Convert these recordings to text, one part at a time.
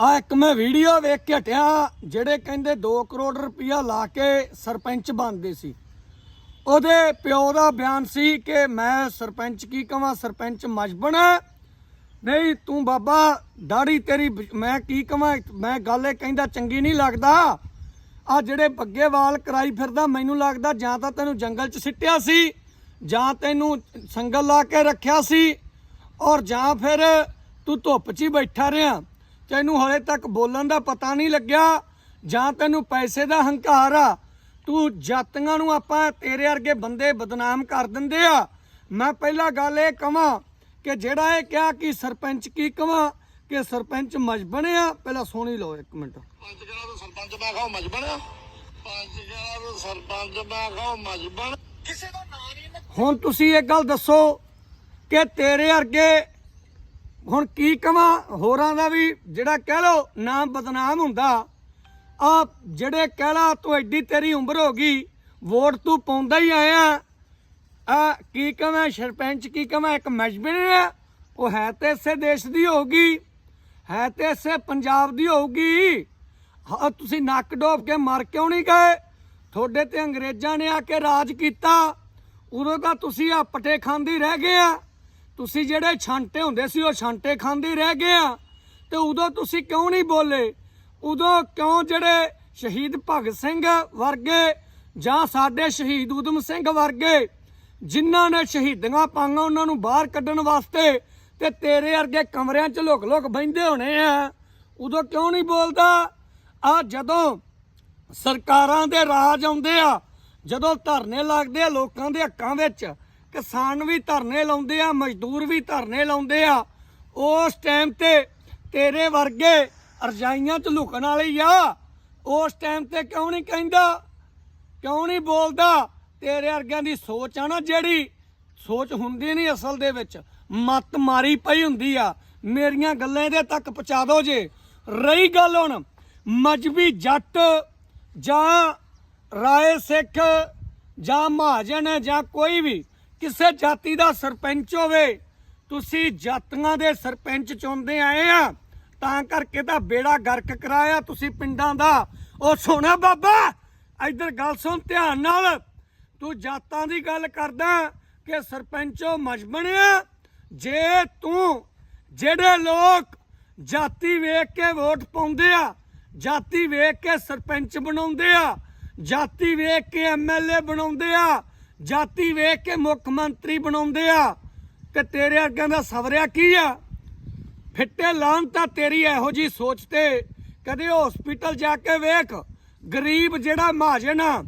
ਆ ਇੱਕ ਮੈਂ ਵੀਡੀਓ ਵੇਖ ਕੇ ਹਟਿਆ, ਜਿਹੜੇ ਕਹਿੰਦੇ 2 ਕਰੋੜ ਰੁਪਇਆ ਲਾ ਕੇ ਸਰਪੰਚ ਬਣਦੇ ਸੀ। ਉਹਦੇ ਪਿਓ ਦਾ ਬਿਆਨ ਸੀ ਕਿ ਮੈਂ ਸਰਪੰਚ ਕੀ ਕਵਾਂ, ਸਰਪੰਚ ਮਜਬਣ ਹੈ। ਨਹੀਂ, ਤੂੰ ਬਾਬਾ, ਦਾੜੀ ਤੇਰੀ ਮੈਂ ਕੀ ਕਵਾਂ, ਮੈਂ ਗੱਲ ਇਹ ਕਹਿੰਦਾ ਚੰਗੀ ਨਹੀਂ ਲੱਗਦਾ। ਆ ਜਿਹੜੇ ਬੱਗੇ ਵਾਲ ਕਰਾਈ ਫਿਰਦਾ, ਮੈਨੂੰ ਲੱਗਦਾ ਜਾਂ ਤਾਂ ਤੈਨੂੰ ਜੰਗਲ 'ਚ ਸਿੱਟਿਆ ਸੀ, ਜਾਂ ਤੈਨੂੰ ਸੰਗਲ ਲਾ ਕੇ ਰੱਖਿਆ ਸੀ, ਔਰ ਜਾਂ ਫਿਰ ਤੂੰ ਧੁੱਪ 'ਚ ਹੀ ਬੈਠਾ ਰਿਹਾ। ਤੈਨੂੰ ਹਲੇ ਤੱਕ ਬੋਲਣ ਦਾ ਪਤਾ ਨਹੀਂ ਲੱਗਿਆ ਜਾਂ ਤੈਨੂੰ ਪੈਸੇ ਦਾ ਹੰਕਾਰ ਆ। ਤੂੰ ਜਾਤੀਆਂ ਨੂੰ ਆਪਾਂ ਤੇਰੇ ਵਰਗੇ ਬੰਦੇ ਬਦਨਾਮ ਕਰ ਦਿੰਦੇ ਆ। ਮੈਂ ਪਹਿਲਾਂ ਗੱਲ ਇਹ ਕਵਾਂ ਕਿ ਜਿਹੜਾ ਇਹ ਕਿਹਾ ਕਿ ਸਰਪੰਚ ਕੀ ਕਵਾਂ ਕਿ ਸਰਪੰਚ ਮਜਬਣ ਆ ਪਹਿਲਾਂ ਸੁਣੀ ਲਓ ਇੱਕ ਮਿੰਟ। ਪੰਜ ਜਣਾ ਤੋਂ ਸਰਪੰਚ ਮੈਂ ਖਾਓ ਮਜਬਣ ਪੰਜ ਜਣਾ ਤੋਂ ਸਰਪੰਚ ਮੈਂ ਖਾਓ ਮਜਬਣ। ਕਿਸੇ ਦਾ ਨਾਂ ਨਹੀਂ ਹੁਣ ਤੁਸੀਂ ਇੱਕ ਗੱਲ ਦੱਸੋ ਕਿ ਤੇਰੇ ਵਰਗੇ ਹੁਣ ਕੀ ਕਵਾਂ? ਹੋਰਾਂ ਦਾ ਵੀ ਜਿਹੜਾ ਕਹਿ ਲੋ ਨਾਮ ਬਦਨਾਮ ਹੁੰਦਾ ਆ ਜਿਹੜੇ ਕਹਿ ਲਾ ਤੂੰ ਐਡੀ ਤੇਰੀ ਉਮਰ ਹੋ ਗਈ, ਵੋਟ ਤੂੰ ਪਾਉਂਦਾ ਹੀ ਆਇਆ। ਆ ਕੀ ਕਵਾਂ, ਸਰਪੰਚ ਕੀ ਕਵਾਂ, ਇੱਕ ਮਜਬਰ ਉਹ ਹੈ ਤੇ ਇਸੇ ਦੇਸ਼ ਦੀ ਹੋਊਗੀ, ਹੈ ਤੇ ਇਸੇ ਪੰਜਾਬ ਦੀ ਹੋਊਗੀ। ਹਾਂ ਤੁਸੀਂ ਨੱਕ ਡੋਬ ਕੇ ਮਰ ਕਿਉਂ ਨਹੀਂ ਗਏ? ਤੁਹਾਡੇ ਤੇ ਅੰਗਰੇਜ਼ਾਂ ਨੇ ਆ ਕੇ ਰਾਜ ਕੀਤਾ। ਉਦੋਂ ਤਾਂ ਤੁਸੀਂ ਆ ਪਟੇ ਖਾਂਦੀ ਰਹਿ ਗਏ ਆ। ਤੁਸੀਂ ਜਿਹੜੇ ਛਾਂਟੇ ਹੁੰਦੇ ਸੀ, ਉਹ ਛਾਂਟੇ ਖਾਂਦੇ ਰਹਿ ਗਏ ਆ। ਤੇ ਉਦੋਂ ਤੁਸੀਂ ਕਿਉਂ ਨਹੀਂ ਬੋਲੇ? ਉਦੋਂ ਕਿਉਂ ਜਿਹੜੇ ਸ਼ਹੀਦ ਭਗਤ ਸਿੰਘ ਵਰਗੇ ਜਾਂ ਸਾਡੇ ਸ਼ਹੀਦ ਊਧਮ ਸਿੰਘ ਵਰਗੇ, ਜਿਨ੍ਹਾਂ ਨੇ ਸ਼ਹੀਦੀਆਂ ਪਾਈਆਂ ਉਹਨਾਂ ਨੂੰ ਬਾਹਰ ਕੱਢਣ ਵਾਸਤੇ ਤੇ ਤੇਰੇ ਵਰਗੇ ਕਮਰਿਆਂ 'ਚ ਲੁਕ ਲੁਕ ਬੈੰਦੇ ਹੋਣੇ ਆ, ਉਦੋਂ ਕਿਉਂ ਨਹੀਂ ਬੋਲਦਾ? ਆ ਜਦੋਂ ਸਰਕਾਰਾਂ ਦੇ ਰਾਜ ਆਉਂਦੇ ਆ, ਜਦੋਂ ਧਰਨੇ ਲੱਗਦੇ ਆ ਲੋਕਾਂ ਦੇ ਹੱਕਾਂ ਵਿੱਚ ਕਿਸਾਨ ਵੀ ਧਰਨੇ ਲਾਉਂਦੇ ਆ, ਮਜ਼ਦੂਰ ਵੀ ਧਰਨੇ ਲਾਉਂਦੇ ਆ। ਉਸ ਟਾਈਮ ਤੇ ਤੇਰੇ ਵਰਗੇ ਰਜਾਈਆਂ 'ਚ ਲੁਕਣ ਵਾਲੀ ਆ। ਉਸ ਟਾਈਮ ਤੇ ਕਿਉਂ ਨਹੀਂ ਕਹਿੰਦਾ? ਕਿਉਂ ਨਹੀਂ ਬੋਲਦਾ? ਤੇਰੇ ਵਰਗਿਆਂ ਦੀ ਸੋਚ ਆ ਨਾ ਜਿਹੜੀ, ਸੋਚ ਹੁੰਦੀ ਨਹੀਂ ਅਸਲ ਦੇ ਵਿੱਚ। ਮੱਤ ਮਾਰੀ ਪਈ ਹੁੰਦੀ ਆ। ਮੇਰੀਆਂ ਗੱਲਾਂ ਇਹਦੇ ਤੱਕ ਪਹੁੰਚਾ ਦਿਓ ਜੇ। ਰਹੀ ਗੱਲ ਹੁਣ, ਮਜਬੀ ਜੱਟ ਜਾਂ ਰਾਏ ਸਿੱਖ ਜਾਂ ਮਹਾਜਨ ਜਾਂ ਕੋਈ ਵੀ ਕਿਸੇ ਜਾਤੀ ਦਾ ਸਰਪੰਚ ਹੋਵੇ, ਤੁਸੀਂ ਜਾਤੀਆਂ ਦੇ ਸਰਪੰਚ ਚੁਣਦੇ ਆਏ ਆ, ਤਾਂ ਕਰਕੇ ਤਾਂ ਬੇੜਾ ਗਰਕ ਕਰਾਇਆ ਤੁਸੀਂ ਪਿੰਡਾਂ ਦਾ। ਉਹ ਸੋਨਾ ਬਾਬਾ, ਇੱਧਰ ਗੱਲ ਸੁਣ ਧਿਆਨ ਨਾਲ। ਤੂੰ ਜਾਤਾਂ ਦੀ ਗੱਲ ਕਰਦਾ ਕਿ ਸਰਪੰਚੋ ਮਜਬਣਿਆ ਜੇ ਤੂੰ, ਜਿਹੜੇ ਲੋਕ ਜਾਤੀ ਵੇਖ ਕੇ ਵੋਟ ਪਾਉਂਦੇ ਆ, ਜਾਤੀ ਵੇਖ ਕੇ ਸਰਪੰਚ ਬਣਾਉਂਦੇ ਆ, ਜਾਤੀ ਵੇਖ ਕੇ ਐਮਐਲਏ ਬਣਾਉਂਦੇ ਆ ਜਾਤੀ ਵੇਖ ਕੇ ਮੁੱਖ ਮੰਤਰੀ ਬਣਾਉਂਦੇ ਆ ਤੇ ਤੇਰੇ ਅੱਗੇ ਦਾ ਸਵਰਿਆ ਕੀ ਆ? ਫਿੱਟੇ ਲਾਂ ਤਾਂ ਤੇਰੀ ਇਹੋ ਜੀ ਸੋਚ ਤੇ ਕਦੇ ਹਸਪੀਟਲ ਜਾ ਕੇ ਵੇਖ, ਗਰੀਬ ਜਿਹੜਾ ਮਹਾਜਨ ਆ,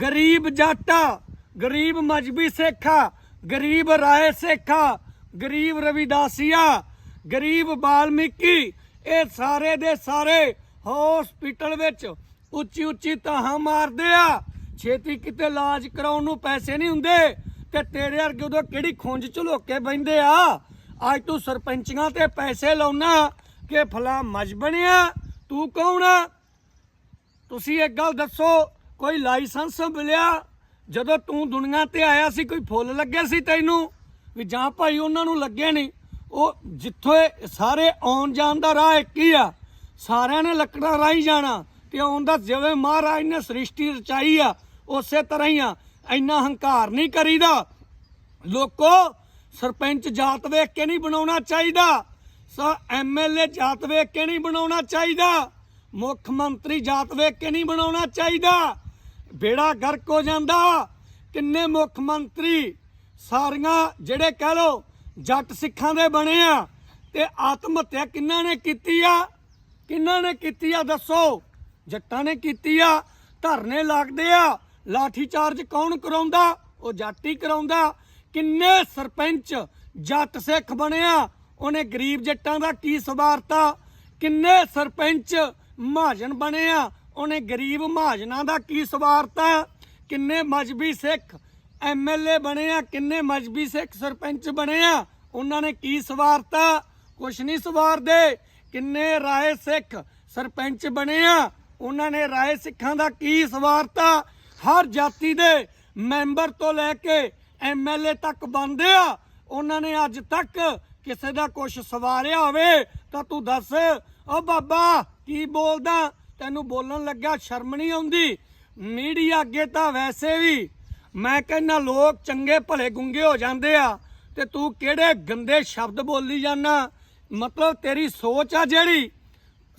ਗਰੀਬ ਜਾਟਾ ਗਰੀਬ ਮਜਬੀ ਸੇਖਾ ਗਰੀਬ ਰਾਏ ਸੇਖਾ ਗਰੀਬ ਰਵਿਦਾਸੀਆ ਗਰੀਬ ਬਾਲਮੀਕੀ, ਇਹ ਸਾਰੇ ਦੇ ਸਾਰੇ ਹਸਪੀਟਲ ਵਿੱਚ ਉੱਚੀ ਉੱਚੀ ਤਾਹਾਂ ਮਾਰਦੇ ਆ। ਛੇਤੀ ਕਿਤੇ ਇਲਾਜ ਕਰਾਉਣ ਨੂੰ ਪੈਸੇ ਨਹੀਂ ਹੁੰਦੇ। ਤੇ ਤੇਰੇ ਵਰਗੇ ਉਦੋਂ ਕਿਹੜੀ ਖੁੰਝ ਚ ਲੋਕੇ ਬੈੰਦੇ ਆ? ਅੱਜ ਤੂੰ ਸਰਪੰਚੀਆਂ ਤੇ ਪੈਸੇ ਲਾਉਣਾ ਕਿ ਫਲਾ ਮਜ ਬਣਿਆ। ਤੂੰ ਕੌਣ ਆ? ਤੁਸੀਂ ਇੱਕ ਗੱਲ ਦੱਸੋ, ਕੋਈ ਲਾਇਸੈਂਸ ਮਿਲਿਆ? ਜਦੋਂ ਤੂੰ ਦੁਨੀਆ ਤੇ ਆਇਆ ਸੀ, ਕੋਈ ਫੁੱਲ ਲੱਗੇ ਸੀ ਤੈਨੂੰ? ਵੀ ਜਾਂ ਭਾਈ ਉਹਨਾਂ ਨੂੰ ਲੱਗੇ ਨਹੀਂ। ਉਹ ਜਿੱਥੋਂ ਇਹ ਸਾਰੇ ਆਉਣ ਜਾਣ ਦਾ ਰਾਹ ਇੱਕ ਹੀ ਆ। ਸਾਰਿਆਂ ਨੇ ਲੱਕੜਾਂ ਰਾਹੀਂ ਜਾਣਾ। ਤੇ ਆਉਣ ਦਾ ਜਿਵੇਂ ਮਹਾਰਾਜ ਨੇ ਸ੍ਰਿਸ਼ਟੀ ਰਚਾਈ ਆ, ਉਸੇ ਤਰ੍ਹਾਂ ਹੀ ਆ। ਇੰਨਾ ਹੰਕਾਰ ਨਹੀਂ ਕਰੀਦਾ। ਲੋਕੋ, ਸਰਪੰਚ ਜਾਤ ਵੇਖ ਕੇ ਨਹੀਂ ਬਣਾਉਣਾ ਚਾਹੀਦਾ। ਸਾ ਐਮਐਲਏ ਜਾਤ ਵੇਖ ਕੇ ਨਹੀਂ ਬਣਾਉਣਾ ਚਾਹੀਦਾ। ਮੁੱਖ ਮੰਤਰੀ ਜਾਤ ਵੇਖ ਕੇ ਨਹੀਂ ਬਣਾਉਣਾ ਚਾਹੀਦਾ। ਬੇੜਾ ਗਰਕ ਹੋ ਜਾਂਦਾ। ਕਿੰਨੇ ਮੁੱਖ ਮੰਤਰੀ ਸਾਰੀਆਂ ਜਿਹੜੇ ਕਹਿ ਲੋ ਜੱਟ ਸਿੱਖਾਂ ਦੇ ਬਣੇ ਆ, ਤੇ ਆਤਮ ਹੱਤਿਆ ਕਿੰਨਾਂ ਨੇ ਕੀਤੀ ਆ? ਕਿੰਨਾਂ ਨੇ ਕੀਤੀ ਆ ਦੱਸੋ। ਜੱਟਾਂ ਨੇ ਕੀਤੀ ਆ, ਧਰਨੇ ਲੱਗਦੇ ਆ। ਲਾਠੀ ਚਾਰਜ ਕੌਣ ਕਰਾਉਂਦਾ? ਉਹ ਜੱਟ ਕਰਾਉਂਦਾ। ਕਿੰਨੇ ਸਰਪੰਚ ਜੱਟ ਸਿੱਖ ਬਣਿਆ ਉਹਨੇ ਗਰੀਬ ਜੱਟਾਂ ਦਾ ਕੀ ਸਵਾਰਤਾ? ਕਿੰਨੇ ਸਰਪੰਚ ਮਹਾਜਨ ਬਣਿਆ ਉਹਨੇ ਗਰੀਬ ਮਹਾਜਨਾਂ ਦਾ ਕੀ ਸਵਾਰਤਾ? ਕਿੰਨੇ ਮਜਬੀ ਸਿੱਖ ਐਮਐਲਏ ਬਣੇ ਆ, ਕਿੰਨੇ ਮਜਬੀ ਸਿੱਖ ਸਰਪੰਚ ਬਣੇ ਆ, ਉਹਨਾਂ ਨੇ ਕੀ ਸਵਾਰਤਾ? ਕੁਛ ਨਹੀਂ ਸਵਾਰਦੇ। ਕਿੰਨੇ ਰਾਏ ਸਿੱਖ ਸਰਪੰਚ ਬਣੇ ਆ ਉਹਨਾਂ ਨੇ ਰਾਏ ਸਿੱਖਾਂ ਦਾ ਕੀ ਸਵਾਰਤਾ? ਹਰ ਜਾਤੀ ਦੇ ਮੈਂਬਰ ਤੋਂ ਲੈ ਕੇ ਐਮਐਲਏ ਤੱਕ ਬੰਦੇ ਆ। ਉਹਨਾਂ ਨੇ ਅੱਜ ਤੱਕ ਕਿਸੇ ਦਾ ਕੁਝ ਸਵਾਰਿਆ ਹੋਵੇ ਤਾਂ ਤੂੰ ਦੱਸ। ਓ ਬਾਬਾ, ਕੀ ਬੋਲਦਾ? ਤੈਨੂੰ ਬੋਲਣ ਲੱਗਿਆ ਸ਼ਰਮ ਨਹੀਂ ਆਉਂਦੀ? ਮੀਡੀਆ ਅੱਗੇ ਤਾਂ ਵੈਸੇ ਵੀ ਮੈਂ ਕਹਿੰਦਾ ਲੋਕ ਚੰਗੇ ਭਲੇ ਗੁੰਗੇ ਹੋ ਜਾਂਦੇ ਆ ਤੇ ਤੂੰ ਕਿਹੜੇ ਗੰਦੇ ਸ਼ਬਦ ਬੋਲੀ ਜਾਂਦਾ? ਮਤਲਬ ਤੇਰੀ ਸੋਚ ਆ ਜਿਹੜੀ।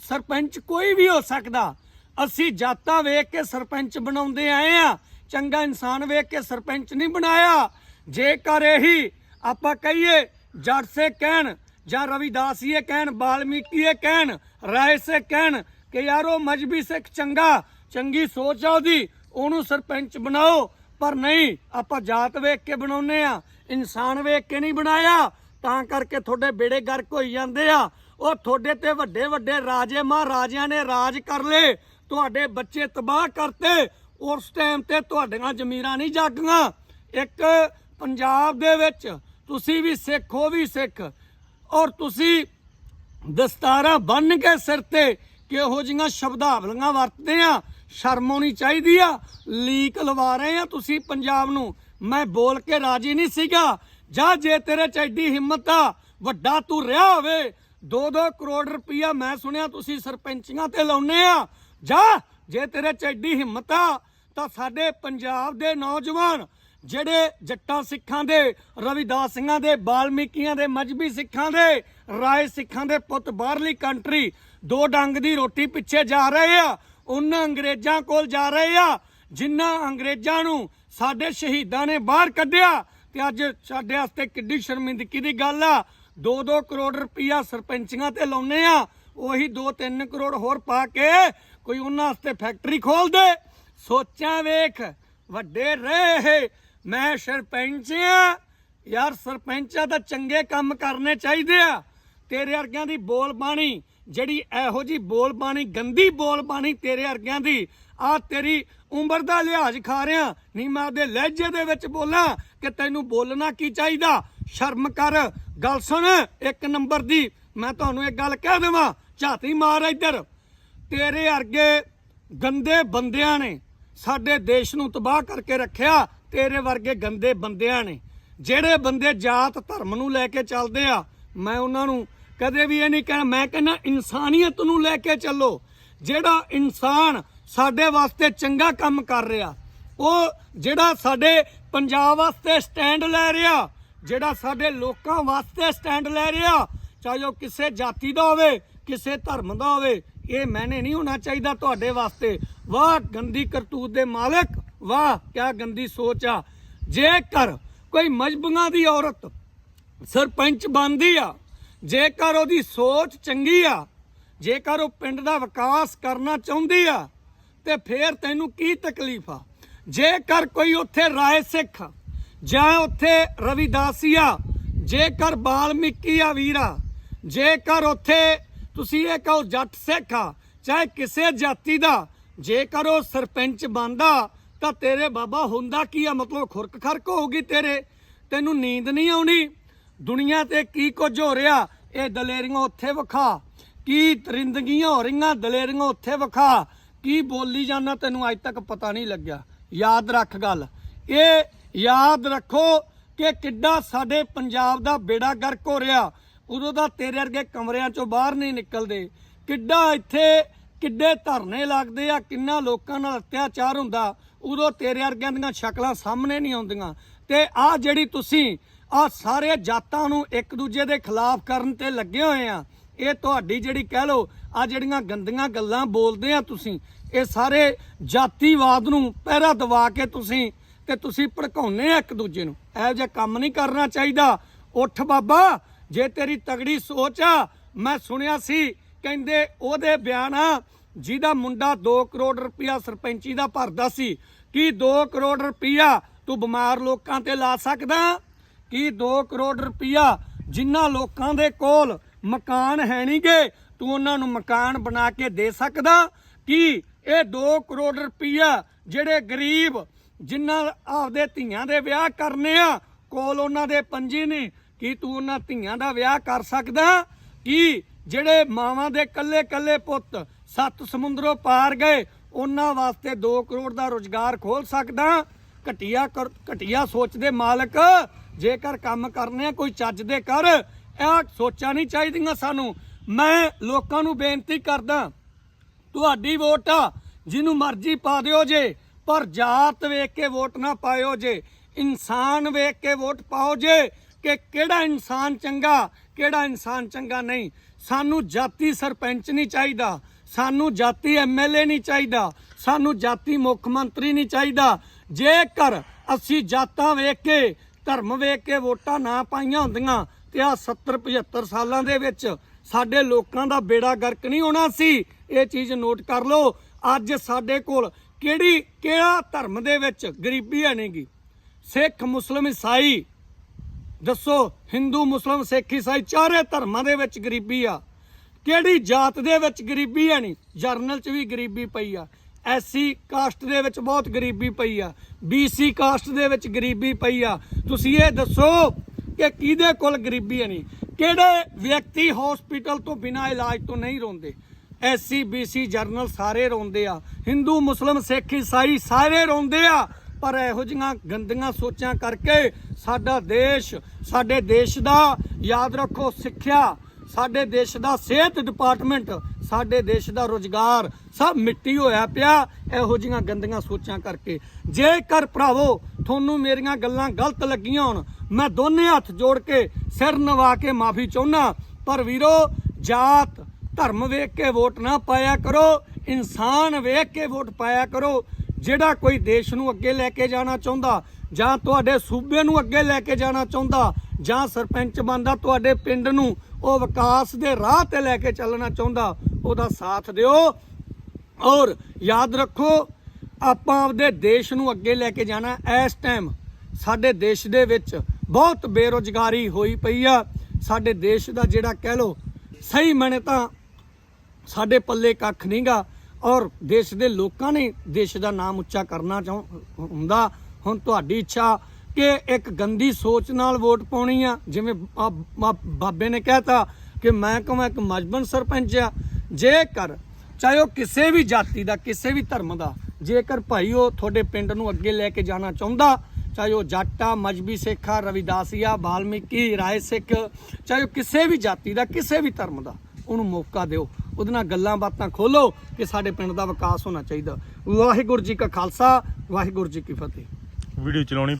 ਸਰਪੰਚ ਕੋਈ ਵੀ ਹੋ ਸਕਦਾ। ਅਸੀਂ ਜਾਤਾਂ ਵੇਖ ਕੇ ਸਰਪੰਚ ਬਣਾਉਂਦੇ ਆਏ ਆ। ਚੰਗਾ ਇਨਸਾਨ ਵੇਖ ਕੇ ਸਰਪੰਚ ਨਹੀਂ ਬਣਾਇਆ। ਜੇਕਰ ਇਹੀ ਆਪਾਂ ਕਹੀਏ ਜੱਟ ਸੇ ਕਹਿਣ ਜਾਂ ਰਵਿਦਾਸੀਏ ਕਹਿਣ, ਬਾਲਮੀਕੀਏ ਕਹਿਣ ਰਾਏ ਸੇ ਕਹਿਣ ਕਿ ਯਾਰੋ ਮਜਬੀ ਸਿੱਖ ਚੰਗਾ, ਚੰਗੀ ਸੋਚ ਆ ਉਹਦੀ, ਉਹਨੂੰ ਸਰਪੰਚ ਬਣਾਓ। ਪਰ ਨਹੀਂ, ਆਪਾਂ ਜਾਤ ਵੇਖ ਕੇ ਬਣਾਉਨੇ ਆ, ਇਨਸਾਨ ਵੇਖ ਕੇ ਨਹੀਂ ਬਣਾਇਆ। ਤਾਂ ਕਰਕੇ ਤੁਹਾਡੇ ਬੇੜੇ ਗਰਕ ਹੋਈ ਜਾਂਦੇ ਆ। ਉਹ ਤੁਹਾਡੇ ਤੇ ਵੱਡੇ ਵੱਡੇ ਰਾਜੇ ਮਹਾਰਾਜਿਆਂ ਨੇ ਰਾਜ ਕਰ ਲਏ। ਤੁਹਾਡੇ ਬੱਚੇ ਤਬਾਹ ਕਰਤੇ, ਉਸ ਟਾਈਮ ਤੇ ਤੁਹਾਡੀਆਂ ਜ਼ਮੀਰਾਂ ਨਹੀਂ ਜਾਗੀਆਂ। ਇੱਕ ਪੰਜਾਬ ਦੇ ਵਿੱਚ ਤੁਸੀਂ ਵੀ ਸਿੱਖ ਹੋ ਵੀ ਸਿੱਖ। ਔਰ ਤੁਸੀਂ ਦਸਤਾਰਾਂ ਬੰਨ ਕੇ ਸਿਰ ਤੇ ਕਿਹੋ ਜੀਆਂ ਸ਼ਬਦਾਵਲੀਆਂ ਵਰਤਦੇ ਆ, ਸ਼ਰਮ ਆਉਣੀ ਚਾਹੀਦੀ ਆ, ਲੀਕ ਲਵਾ ਰਹੇ ਆ ਤੁਸੀਂ ਪੰਜਾਬ ਨੂੰ। ਮੈਂ ਬੋਲ ਕੇ ਰਾਜੀ ਨਹੀਂ ਸੀਗਾ। ਜਾਂ ਜੇ ਤੇਰੇ ਚ ਐਡੀ ਹਿੰਮਤ ਆ, ਵੱਡਾ ਤੂੰ ਰਿਹਾ ਹੋਵੇ 2-2 ਕਰੋੜ ਰੁਪਈਆ ਮੈਂ ਸੁਣਿਆ ਤੁਸੀਂ ਸਰਪੰਚੀਆਂ ਤੇ ਲਾਉਨੇ ਆ। ਜਾ, ਜੇ ਤੇਰੇ ਚ ਐਡੀ ਹਿੰਮਤ ਆ, ਤਾਂ ਸਾਡੇ ਪੰਜਾਬ ਦੇ ਨੌਜਵਾਨ, ਜਿਹੜੇ ਜੱਟਾਂ ਸਿੱਖਾਂ ਦੇ ਰਵਿਦਾਸੀਆਂ ਦੇ, ਬਾਲਮੀਕੀਆਂ ਦੇ, ਮਜਬੀ ਸਿੱਖਾਂ ਦੇ, ਰਾਏ ਸਿੱਖਾਂ ਦੇ ਪੁੱਤ ਬਾਹਰਲੀ ਕੰਟਰੀ, ਦੋ ਡੰਗ ਦੀ ਰੋਟੀ ਪਿੱਛੇ ਜਾ ਰਹੇ ਆ, ਉਹਨਾਂ ਅੰਗਰੇਜ਼ਾਂ ਕੋਲ ਜਾ ਰਹੇ ਆ ਜਿਨ੍ਹਾਂ ਅੰਗਰੇਜ਼ਾਂ ਨੂੰ ਸਾਡੇ ਸ਼ਹੀਦਾਂ ਨੇ ਬਾਹਰ ਕੱਢਿਆ, ਤੇ ਅੱਜ ਸਾਡੇ ਵਾਸਤੇ ਕਿੱਡੀ ਸ਼ਰਮਿੰਦਗੀ ਦੀ ਗੱਲ ਆ 2-2 ਕਰੋੜ ਰੁਪਈਆ ਸਰਪੰਚੀਆਂ ਤੇ ਲਾਉਨੇ ਆ ਉਹੀ 2-3 ਕਰੋੜ ਹੋਰ ਪਾ ਕੇ ਕੋਈ ਉਹਨਾਂ ਵਾਸਤੇ ਫੈਕਟਰੀ ਖੋਲ ਦੇ। ਸੋਚਾਂ ਵੇਖ, ਵੱਡੇ ਰਹੇ। ਮੈਂ ਸਰਪੰਚ ਆ। ਯਾਰ ਸਰਪੰਚਾਂ ਤਾਂ ਚੰਗੇ ਕੰਮ ਕਰਨੇ ਚਾਹੀਦੇ ਆ। ਤੇਰੇ ਵਰਗਿਆਂ ਦੀ ਬੋਲ ਬਾਣੀ, ਜਿਹੜੀ ਇਹੋ ਜੀ ਬੋਲ ਬਾਣੀ, ਗੰਦੀ ਬੋਲ ਬਾਣੀ ਤੇਰੇ ਵਰਗਿਆਂ ਦੀ, ਆ ਤੇਰੀ ਉਮਰ ਦਾ ਲਿਹਾਜ਼ ਖਾ ਰਿਆ। ਨਹੀਂ ਮੈਂ ਆਪਦੇ ਲਹਿਜੇ ਦੇ ਵਿੱਚ ਬੋਲਾਂ ਕਿ ਤੈਨੂੰ ਬੋਲਣਾ ਕੀ ਚਾਹੀਦਾ। ਸ਼ਰਮ ਕਰ। ਗੱਲ ਸੁਣ, ਇੱਕ ਨੰਬਰ ਦੀ, ਮੈਂ ਤੁਹਾਨੂੰ ਇੱਕ ਗੱਲ ਕਹਿ ਦੇਵਾਂ। ਝਾਤੀ ਮਾਰ ਇੱਧਰ। ਤੇਰੇ ਵਰਗੇ ਗੰਦੇ ਬੰਦਿਆਂ ਨੇ ਸਾਡੇ ਦੇਸ਼ ਨੂੰ ਤਬਾਹ ਕਰਕੇ ਰੱਖਿਆ, ਤੇਰੇ ਵਰਗੇ ਗੰਦੇ ਬੰਦਿਆਂ ਨੇ। ਜਿਹੜੇ ਬੰਦੇ ਜਾਤ ਧਰਮ ਨੂੰ ਲੈ ਕੇ ਚੱਲਦੇ ਆ, ਮੈਂ ਉਹਨਾਂ ਨੂੰ ਕਦੇ ਵੀ ਇਹ ਨਹੀਂ ਕਹਿਣਾ, ਮੈਂ ਕਹਿੰਦਾ ਇਨਸਾਨੀਅਤ ਨੂੰ ਲੈ ਕੇ ਚੱਲੋ। ਜਿਹੜਾ ਇਨਸਾਨ ਸਾਡੇ ਵਾਸਤੇ ਚੰਗਾ ਕੰਮ ਕਰ ਰਿਹਾ, ਉਹ ਜਿਹੜਾ ਸਾਡੇ ਪੰਜਾਬ ਵਾਸਤੇ ਸਟੈਂਡ ਲੈ ਰਿਹਾ, ਜਿਹੜਾ ਸਾਡੇ ਲੋਕਾਂ ਵਾਸਤੇ ਸਟੈਂਡ ਲੈ ਰਿਹਾ, ਚਾਹੇ ਉਹ ਕਿਸੇ ਜਾਤੀ ਦਾ ਹੋਵੇ ਕਿਸੇ ਧਰਮ ਦਾ ਹੋਵੇ, ਇਹ ਮੈਨੇ ਨਹੀਂ ਹੋਣਾ ਚਾਹੀਦਾ ਤੁਹਾਡੇ ਵਾਸਤੇ। ਵਾਹ, ਗੰਦੀ ਕਰਤੂਤ ਦੇ ਮਾਲਕ। ਵਾਹ, ਕਿਆ ਗੰਦੀ ਸੋਚ ਆ। ਜੇਕਰ ਕੋਈ ਮਜਬੂਆਂ ਦੀ ਔਰਤ ਸਰਪੰਚ ਬਣਦੀ ਆ, ਜੇਕਰ ਉਹਦੀ ਸੋਚ ਚੰਗੀ ਆ, ਜੇਕਰ ਉਹ ਪਿੰਡ ਦਾ ਵਿਕਾਸ ਕਰਨਾ ਚਾਹੁੰਦੀ ਆ, ਤੇ ਫੇਰ ਤੈਨੂੰ ਕੀ ਤਕਲੀਫ ਆ? ਜੇਕਰ ਕੋਈ ਉੱਥੇ ਰਾਏ ਸਿੱਖ ਜਾਂ ਉੱਥੇ ਰਵਿਦਾਸੀਆ ਜੇਕਰ ਬਾਲਮੀਕੀ ਆ ਵੀਰਾ, ਜੇਕਰ ਉੱਥੇ ਤੁਸੀਂ ਇਹ ਕਹੋ, ਜੱਟ ਸਿੱਖ ਆ, ਚਾਹੇ ਕਿਸੇ ਜਾਤੀ ਦਾ, ਜੇਕਰ ਉਹ ਸਰਪੰਚ ਬਣਦਾ, ਤਾਂ ਤੇਰੇ ਬਾਬਾ ਹੁੰਦਾ ਕੀ ਆ? ਮਤਲਬ ਖੁਰਕ ਖਰਕ ਹੋਊਗੀ ਤੇਰੇ। ਤੈਨੂੰ ਨੀਂਦ ਨਹੀਂ ਆਉਣੀ। ਦੁਨੀਆ ਤੇ ਕੀ ਕੁਝ ਹੋ ਰਿਹਾ? ਇਹ ਦਲੇਰੀਆਂ ਉੱਥੇ ਵਿਖਾ। ਕੀ ਤਰਿੰਦਗੀਆਂ ਹੋ ਰਹੀਆਂ? ਦਲੇਰੀਆਂ ਉੱਥੇ ਵਿਖਾ। ਕੀ ਬੋਲੀ ਜਾਂਦਾ ਤੈਨੂੰ? ਅੱਜ ਤੱਕ ਪਤਾ ਨਹੀਂ ਲੱਗਿਆ। ਯਾਦ ਰੱਖ ਗੱਲ। ਇਹ ਯਾਦ ਰੱਖੋ ਕਿ ਕਿੱਡਾ ਸਾਡੇ ਪੰਜਾਬ ਦਾ ਬੇੜਾ ਗਰਕ ਹੋ ਰਿਹਾ। ਉਦੋਂ ਦਾ ਤੇਰੇ ਵਰਗੇ ਕਮਰਿਆਂ ਚੋਂ ਬਾਹਰ ਨਹੀਂ ਨਿਕਲਦੇ। ਕਿੱਡਾ ਇੱਥੇ, ਕਿੱਡੇ ਧਰਨੇ ਲੱਗਦੇ ਆ, ਕਿੰਨਾ ਲੋਕਾਂ ਨਾਲ ਅਤਿਆਚਾਰ ਹੁੰਦਾ। ਉਦੋਂ ਤੇਰੇ ਵਰਗਿਆਂ ਦੀਆਂ ਸ਼ਕਲਾਂ ਸਾਹਮਣੇ ਨਹੀਂ ਆਉਂਦੀਆਂ। ਤੇ ਆ ਜਿਹੜੀ ਤੁਸੀਂ ਆ ਸਾਰੇ ਜਾਤਾਂ ਨੂੰ ਇੱਕ ਦੂਜੇ ਦੇ ਖਿਲਾਫ ਕਰਨ ਤੇ ਲੱਗੇ ਹੋਏ ਆ, ਇਹ ਤੁਹਾਡੀ ਜਿਹੜੀ ਕਹਿ ਲੋ ਆ ਜਿਹੜੀਆਂ ਗੰਦੀਆਂ ਗੱਲਾਂ ਬੋਲਦੇ ਆ ਤੁਸੀਂ, ਇਹ ਸਾਰੇ ਜਾਤੀਵਾਦ ਨੂੰ ਪਹਿਰਾ ਦਵਾ ਕੇ ਤੁਸੀਂ, ਤੇ ਤੁਸੀਂ ਭੜਕਾਉਂਦੇ ਆ ਇੱਕ ਦੂਜੇ ਨੂੰ। ਇਹੋ ਜਿਹਾ ਕੰਮ ਨਹੀਂ ਕਰਨਾ ਚਾਹੀਦਾ। ਉੱਠ ਬਾਬਾ ਜੇ ਤੇਰੀ ਤਗੜੀ ਸੋਚ ਆ, ਮੈਂ ਸੁਣਿਆ ਸੀ, ਕਹਿੰਦੇ ਉਹਦੇ ਬਿਆਨ ਆ, ਜਿਹਦਾ ਮੁੰਡਾ 2 ਕਰੋੜ ਰੁਪਇਆ ਸਰਪੰਚੀ ਦਾ ਭਰਦਾ ਸੀ। ਕੀ 2 ਕਰੋੜ ਰੁਪਇਆ ਤੂੰ ਬਿਮਾਰ ਲੋਕਾਂ ਤੇ ਲਾ ਸਕਦਾ? ਕੀ 2 ਕਰੋੜ ਰੁਪਇਆ ਜਿਨ੍ਹਾਂ ਲੋਕਾਂ ਦੇ ਕੋਲ ਮਕਾਨ ਹੈ ਨਹੀਂਗੇ ਤੂੰ ਉਹਨਾਂ ਨੂੰ ਮਕਾਨ ਬਣਾ ਕੇ ਦੇ ਸਕਦਾ? ਕੀ ਇਹ 2 ਕਰੋੜ ਰੁਪਇਆ ਜਿਹੜੇ ਗਰੀਬ ਜਿਨ੍ਹਾਂ ਆਪਦੇ ਧੀਆਂ ਦੇ ਵਿਆਹ ਕਰਨੇ ਆ, ਕੋਲ ਉਹਨਾਂ ਦੇ ਪੰਜੀ ਨਹੀਂ ਕੀ ਤੂੰ ਉਹਨਾਂ ਧੀਆਂ ਦਾ ਵਿਆਹ ਕਰ ਸਕਦਾ? ਕੀ ਜਿਹੜੇ ਮਾਵਾਂ ਦੇ ਕੱਲੇ ਕੱਲੇ ਪੁੱਤ ਸੱਤ ਸਮੁੰਦਰੋਂ ਪਾਰ ਗਏ, ਉਹਨਾਂ ਵਾਸਤੇ 2 ਕਰੋੜ ਦਾ ਰੋਜ਼ਗਾਰ ਖੋਲ ਸਕਦਾ? ਘਟਿਆ ਕਰ- ਘਟਿਆ ਸੋਚ ਦੇ ਮਾਲਕ, ਜੇਕਰ ਕੰਮ ਕਰਨੇ ਕੋਈ ਚੱਜ ਦੇ ਕਰ। ਇਹ ਸੋਚਾਂ ਨਹੀਂ ਚਾਹੀਦੀਆਂ ਸਾਨੂੰ। ਮੈਂ ਲੋਕਾਂ ਨੂੰ ਬੇਨਤੀ ਕਰਦਾ, ਤੁਹਾਡੀ ਵੋਟ ਆ, ਜਿਹਨੂੰ ਮਰਜ਼ੀ ਪਾ ਦਿਓ ਜੇ, ਪਰ ਜਾਤ ਵੇਖ ਕੇ ਵੋਟ ਨਾ ਪਾਇਓ ਜੇ, ਇਨਸਾਨ ਵੇਖ ਕੇ ਵੋਟ ਪਾਓ ਜੇ ਕਿ ਕਿਹੜਾ ਇਨਸਾਨ ਚੰਗਾ, ਕਿਹੜਾ ਇਨਸਾਨ ਚੰਗਾ ਨਹੀਂ। ਸਾਨੂੰ ਜਾਤੀ ਸਰਪੰਚ ਨਹੀਂ ਚਾਹੀਦਾ, ਸਾਨੂੰ ਜਾਤੀ ਐਮਐਲਏ ਨਹੀਂ ਚਾਹੀਦਾ, ਸਾਨੂੰ ਜਾਤੀ ਮੁੱਖ ਮੰਤਰੀ ਨਹੀਂ ਚਾਹੀਦਾ। ਜੇਕਰ ਅਸੀਂ ਜਾਤਾਂ ਵੇਖ ਕੇ, ਧਰਮ ਵੇਖ ਕੇ ਵੋਟਾਂ ਨਾ ਪਾਈਆਂ ਹੁੰਦੀਆਂ, ਤੇ ਆ 70 75 ਸਾਲਾਂ ਦੇ ਵਿੱਚ ਸਾਡੇ ਲੋਕਾਂ ਦਾ ਬੇੜਾ ਗਰਕ ਨਹੀਂ ਹੋਣਾ ਸੀ, ਇਹ ਚੀਜ਼ ਨੋਟ ਕਰ ਲਓ। ਅੱਜ ਸਾਡੇ ਕੋਲ ਕਿਹੜੀ, ਕਿਹੜਾ ਧਰਮ ਦੇ ਵਿੱਚ ਗਰੀਬੀ ਹੈ ਨਹੀਂਗੀ ਸਿੱਖ, ਮੁਸਲਮ, ਈਸਾਈ ਦੱਸੋ, ਹਿੰਦੂ, ਮੁਸਲਮ, ਸਿੱਖ, ਈਸਾਈ ਚਾਰੇ ਧਰਮਾਂ ਦੇ ਵਿੱਚ ਗਰੀਬੀ ਆ। ਕਿਹੜੀ ਜਾਤ ਦੇ ਵਿੱਚ ਗਰੀਬੀ ਹੈ ਨਹੀਂ? ਜਰਨਲ 'ਚ ਵੀ ਗਰੀਬੀ ਪਈ ਆ। ਐਸਸੀ ਕਾਸਟ ਦੇ ਵਿੱਚ ਬਹੁਤ ਗਰੀਬੀ ਪਈ ਆ। ਬੀਸੀ ਕਾਸਟ ਦੇ ਵਿੱਚ ਗਰੀਬੀ ਪਈ ਆ। ਤੁਸੀਂ ਇਹ ਦੱਸੋ ਕਿ ਕਿਹਦੇ ਕੋਲ ਗਰੀਬੀ ਹੈ ਨਹੀਂ? ਕਿਹੜੇ ਵਿਅਕਤੀ ਹਸਪੀਟਲ ਤੋਂ ਬਿਨਾਂ ਇਲਾਜ ਤੋਂ ਨਹੀਂ ਰੋਂਦੇ? ਐਸਸੀ ਬੀਸੀ ਜਰਨਲ ਸਾਰੇ ਰੋਂਦੇ ਆ। ਹਿੰਦੂ, ਮੁਸਲਮ, ਸਿੱਖ, ਈਸਾਈ ਸਾਰੇ ਰੋਂਦੇ ਆ। ਪਰ ਇਹੋ ਜਿਹੀਆਂ ਗੰਦੀਆਂ ਸੋਚਾਂ ਕਰਕੇ ਸਾਡਾ ਦੇਸ਼, ਸਾਡੇ ਦੇਸ਼ ਦਾ ਯਾਦ ਰੱਖੋ ਸਿੱਖਿਆ, ਸਾਡੇ ਦੇਸ਼ ਦਾ ਸਿਹਤ ਡਿਪਾਰਟਮੈਂਟ ਸਾਡੇ ਦੇਸ਼ ਦਾ ਰੋਜ਼ਗਾਰ, ਸਭ ਮਿੱਟੀ ਹੋਇਆ ਪਿਆ ਇਹੋ ਜਿਹੀਆਂ ਗੰਦੀਆਂ ਸੋਚਾਂ ਕਰਕੇ। ਜੇਕਰ ਭਰਾਵੋ ਤੁਹਾਨੂੰ ਮੇਰੀਆਂ ਗੱਲਾਂ ਗਲਤ ਲੱਗੀਆਂ ਹੋਣ, ਮੈਂ ਦੋਨੇ ਹੱਥ ਜੋੜ ਕੇ ਸਿਰ ਨਵਾ ਕੇ ਮਾਫੀ ਚਾਹੁੰਨਾ ਪਰ ਵੀਰੋ, ਜਾਤ, ਧਰਮ ਵੇਖ ਕੇ ਵੋਟ ਨਾ ਪਾਇਆ ਕਰੋ, ਇਨਸਾਨ ਵੇਖ ਕੇ ਵੋਟ ਪਾਇਆ ਕਰੋ ਜਿਹੜਾ ਕੋਈ ਦੇਸ਼ ਨੂੰ ਅੱਗੇ ਲੈ ਕੇ ਜਾਣਾ ਚਾਹੁੰਦਾ, ਜਾਂ ਤੁਹਾਡੇ ਸੂਬੇ ਨੂੰ ਅੱਗੇ ਲੈ ਕੇ ਜਾਣਾ ਚਾਹੁੰਦਾ, ਜਾਂ ਸਰਪੰਚ ਬਣਦਾ ਤੁਹਾਡੇ ਪਿੰਡ ਨੂੰ, ਉਹ ਵਿਕਾਸ ਦੇ ਰਾਹ ਤੇ ਲੈ ਕੇ ਚੱਲਣਾ ਚਾਹੁੰਦਾ, ਉਹਦਾ ਸਾਥ ਦਿਓ। ਔਰ ਯਾਦ ਰੱਖੋ, ਆਪਾਂ ਆਪਦੇ ਦੇਸ਼ ਨੂੰ ਅੱਗੇ ਲੈ ਕੇ ਜਾਣਾ ਇਸ ਟਾਈਮ ਸਾਡੇ ਦੇਸ਼ ਦੇ ਵਿੱਚ ਬਹੁਤ ਬੇਰੋਜ਼ਗਾਰੀ ਹੋਈ ਪਈ ਆ। ਸਾਡੇ ਦੇਸ਼ ਦਾ ਜਿਹੜਾ ਕਹਿ ਲੋ ਸਹੀ ਮਨੇ ਤਾਂ ਸਾਡੇ ਪੱਲੇ ਕੱਖ ਨਹੀਂਗਾ ਔਰ ਦੇਸ਼ ਦੇ ਲੋਕਾਂ ਨੇ ਦੇਸ਼ ਦਾ ਨਾਮ ਉੱਚਾ ਕਰਨਾ ਚਾਹ, ਹੁੰਦਾ। ਹੁਣ ਤੁਹਾਡੀ ਇੱਛਾ ਕਿ ਇੱਕ ਗੰਦੀ ਸੋਚ ਨਾਲ ਵੋਟ ਪਾਉਣੀ ਆ। ਜਿਵੇਂ ਬਾਬੇ ਨੇ ਕਹਿਤਾ ਕਿ ਮੈਂ ਕਹਾਂ ਇੱਕ ਮਜਬਨ ਸਰਪੰਚ ਆ। ਜੇਕਰ ਚਾਹੇ ਉਹ ਕਿਸੇ ਵੀ ਜਾਤੀ ਦਾ, ਕਿਸੇ ਵੀ ਧਰਮ ਦਾ, ਜੇਕਰ ਭਾਈ ਉਹ ਤੁਹਾਡੇ ਪਿੰਡ ਨੂੰ ਅੱਗੇ ਲੈ ਕੇ ਜਾਣਾ ਚਾਹੁੰਦਾ, ਚਾਹੇ ਉਹ ਜਾਟਾ, ਮਜਬੀ ਸਿੱਖਾ, ਰਵਿਦਾਸੀਆ, ਬਾਲਮੀਕੀ, ਰਾਏ ਸਿੱਖ, ਚਾਹੇ ਉਹ ਕਿਸੇ ਵੀ ਜਾਤੀ ਦਾ, ਕਿਸੇ ਵੀ ਧਰਮ ਦਾ, ਉਹਨੂੰ ਮੌਕਾ ਦਿਓ। ਉਹਦੇ ਨਾਲ ਗੱਲਾਂ ਬਾਤਾਂ ਖੋਲੋ ਕਿ ਸਾਡੇ ਪਿੰਡ ਦਾ ਵਿਕਾਸ ਹੋਣਾ ਚਾਹੀਦਾ। ਵਾਹਿਗੁਰੂ ਜੀ ਕਾ ਖਾਲਸਾ, ਵਾਹਿਗੁਰੂ ਜੀ ਕੀ ਫਤਿਹ। ਵੀਡੀਓ ਚਲਾਉਣੀ